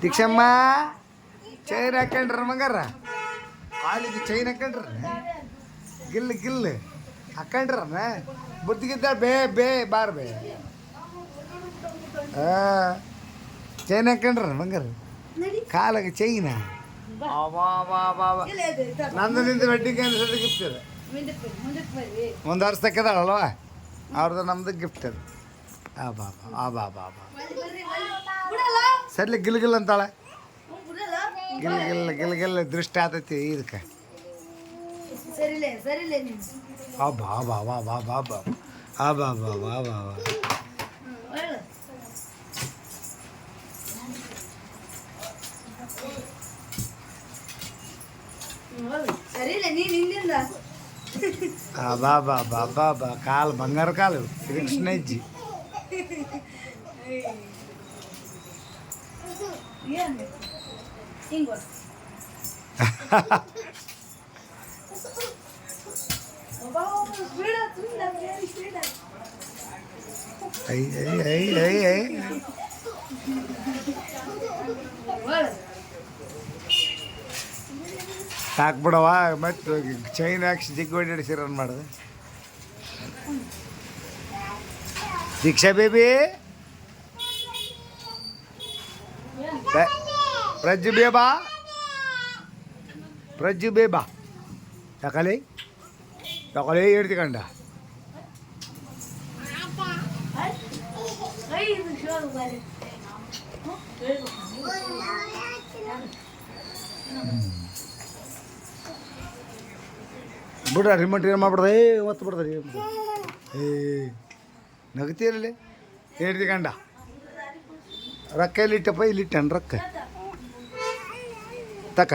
ದೀಕ್ಷಮ್ಮ chain ಹಾಕೊಂಡ್ರ ಮಗಾರ ಕಾಲಿಗೆ chain ಹಾಕೊಂಡ್ರ ಗಿಲ್ ಗಿಲ್ ಹಾಕೊಂಡ್ರನ ಬುದ್ಧಿಗಿದ್ದ ಬೇ ಬೇ ಬಾರ್ ಬೇ ಆ ಚೈನ್ ಹಾಕೊಂಡ್ರ ಮಂಗಾರ ಕಾಲಾಗ ಚೈನ ನಂದು ನಿಂದು ವೆಡ್ಡಿಂಗ್ ಅನ್ಸೋದು ಗಿಫ್ಟ್ ಇದೆ ಒಂದು ವರ್ಷ ತಕ್ಕದಾಳಲ್ವ ಅವ್ರದ್ದು ನಮ್ದು ಗಿಫ್ಟ್ ಅದು ಆ ಬಾಬಾ ಆ ಬಾಬಾ ಬಾ ಸರಿ ಗಿಲ್ ಗಿಲ್ ಅಂತಾಳೆ ಗಿಲ್ ಗಿಲ್ ಗಿಲ್ ಗಿಲ್ ದೃಷ್ಟಿ ಆತೈತಿ ಇದಕ್ಕೆ ಸರಿಲೇ ಸರಿಲೇ ನೀನು ಆ ಬಾ ಬಾ ಬಾ ಬಾ ಬಾ ಬಾ ಆ ಬಾ ಬಾ ಬಾ ಬಾ ಬಾ ಹೇಳು ಸರಿಲೇ ನೀನು ಹಿಂದಿಂದ ಆ ಬಾ ಬಾ ಬಾ ಬಾ ಬಾ ಕಾಲು ಬಂಗಾರ ಕಾಲು ಕೃಷ್ಣ ಅಜ್ಜಿ ಏನು ಹಿಂಗ ಐ ಐ ಐ ಐ ಐ ಹಾಕ್ಬಿಡವ ಮತ್ತೆ ಚೈನ್ ಹಾಕ್ಸಿ ಜಿಗ್ ಹೊಡಿಸಿ ರನ್ ಮಾಡೋದು ದೀಕ್ಷಾ ಬೇಬಿ ಪ್ರ- ಪ್ರಜ್ಜು ಬೇಬಾ ಪ್ರಜ್ಜು ಬೇಬಾ ಯಾಕಲೆ ಯಾಕಲೆ ಹಿಡ್ತಿಕಂಡ ಬಿಡ್ರ ರಿಮೋಟ್ ಏನು ಮಾಡ್ಬಿಡ್ದ ಏ ಒತ್ತು ಬಿಡ್ತಾರೆ ಏ ನಗತೀರಲ್ಲಿ ಹಿಡ್ತಿಕಂಡ ರೊಕ್ಕ ಇಲ್ಲಿಟ್ಟಪ್ಪ ಇಲ್ಲಿಟ್ಟನ್ ರೊಕ್ಕ ತಕ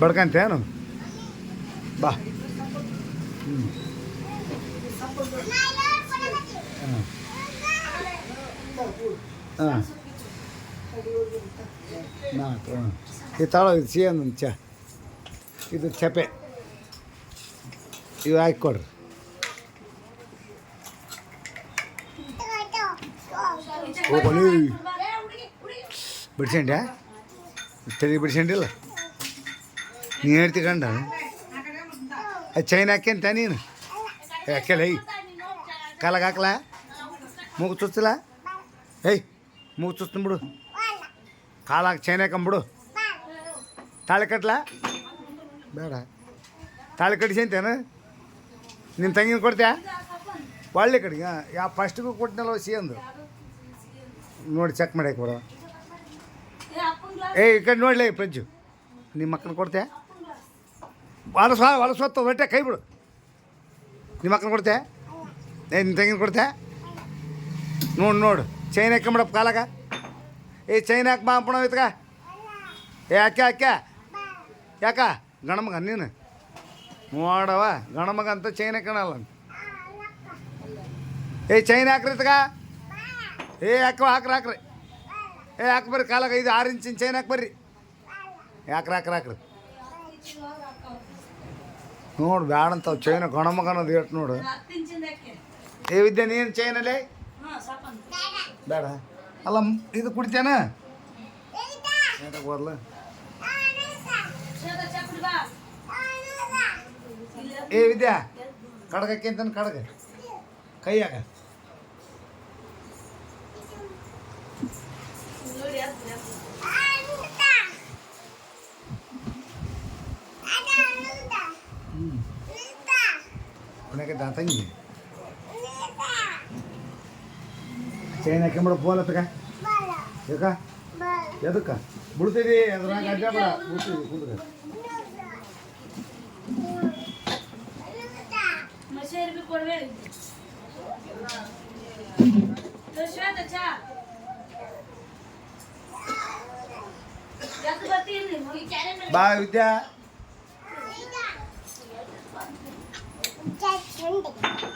ಬಡ್ಕಂತೇನು ಬಾ ಹ್ಞೂ ಹಾಂ ನಾಲ್ಕು ಹಾಂ ಇದು ತಾಳೋ ಇದು ಸಿಹಿ ಒಂದು ಚ ಇದು ಚಪೆ ಇವು ಹಾಕ್ಕೊಡ್ರಿ ಹೋಗಲಿ ಬಿಡ್ಸಂಡ್ಯಾ? ತಲೆ ಬಿಡ್ಸಂಡಿಲ್ಲ? ನೀನು ಹೇಳ್ತಿ ಕಂಡ ಚೈನ್ ಹಾಕ್ಯಂತ ನೀನು? ಯಾಕೆಲ್ಲ ಐ ಕಾಲಾಗ ಹಾಕ್ಲ? ಮೂಗು ಚುಚ್ಚಲ ಏಯ್, ಮೂಗು ಚುಚ್ತೀನಿ ಬಿಡು. ಕಾಲಾಗ ಚೈನ್ ಹಾಕೊಂಬಿಡು ತಾಳಿ ಕಟ್ಲ? ಬೇಡ. ತಾಳಿ ಕಟ್ಟಿಸಂತೇನು ನಿಮ್ಮ ತಂಗಿನ ಕೊಡ್ತೀಯಾ? ಒಳ್ಳೆ ಕಡೆಗೆ ಯಾವ ಫಸ್ಟಿಗೂ ಕೊಟ್ಟಿನಲ್ಲ ಸಿ ಅಂದು? ನೋಡಿ ಚೆಕ್ ಮಾಡಕ್ಕೆ ಬರೋ. ಏ ಈ ಕಡೆ ನೋಡಲಿ ಪ್ರಜ್ಜು ನಿಮ್ಮ ಮಕ್ಕಳು ಕೊಡ್ತೇ? ಹೊಲಸ ಹೊಲಸೊತ್ತು ಹೊಟ್ಟೆ ಕೈ ಬಿಡು. ನಿಮ್ಮ ಮಕ್ಕಳು ಕೊಡ್ತೆ? ಏ ನಿನ್ನ ತೆಂಗಿನ ಕೊಡ್ತೆ? ನೋಡು ನೋಡು. ಚೈನ್ ಹಾಕೊಂಬಿಡಪ್ಪ ಕಾಲಾಗ. ಏ ಚೈನ್ ಹಾಕಿ ಬಾ ಅಪ್ಪಣ ಇತ್ಕ ಏ ಹಾಕ್ಯ ಯಾಕೆ? ಯಾಕ ಗಣಮಗ ನೀನು? ನೋಡವ ಗಣಮಗ ಅಂತ ಚೈನ್ ಹಾಕೋಣಲ್ಲ. ಏ ಚೈನ್ ಹಾಕ್ರಿ ಏ ಹಾಕೋ ಹಾಕ್ರಿ ಹಾಕ್ರಿ. ಏ, ಹಾಕಿ ಬರ್ರಿ, ಕಾಲಾಗ ಐದು ಆರು ಇಂಚಿನ ಚೈನ್ ಹಾಕಿ ಬರ್ರಿ. ಯಾಕ್ರಿ ಹಾಕ್ರಿ ಹಾಕ್ರಿ ನೋಡು, ಬ್ಯಾಡ ಅಂತ ಚೈನ್ ಗಣಮಗ ಅನ್ನೋದು ಏಟ್ ನೋಡು. ಏ, ವಿದ್ಯೆ ನೀನು ಚೈನಲ್ಲಿ ಬೇಡ. ಅಲ್ಲ ಇದು ಕುಡಿತೇನ? ಬರ್ಲ? ಏ, ವಿದ್ಯಾ, ಕಡಗಕ್ಕೆ ಅಂತ ಕಡಗ. ಕೈಯಾಗ. ಉಣಕ್ಕೆ ದಾತಂಗಿ ಚೈನ್ ಹಾಕೊಂಬಿಡ ಫೋನ್ ಹತ್ತಕ ಯಾಕ ಎದಕ್ಕ ಬಿಡ್ತೀವಿ ಅದ್ರಾಗ ಅಡ್ಡ ಬೇಡ ಬಿಡ್ತೀವಿ ಕುಂದ್ರೆ ಮಸೇರಿ ಕೊಡ್ಬೇಡಿ 真的假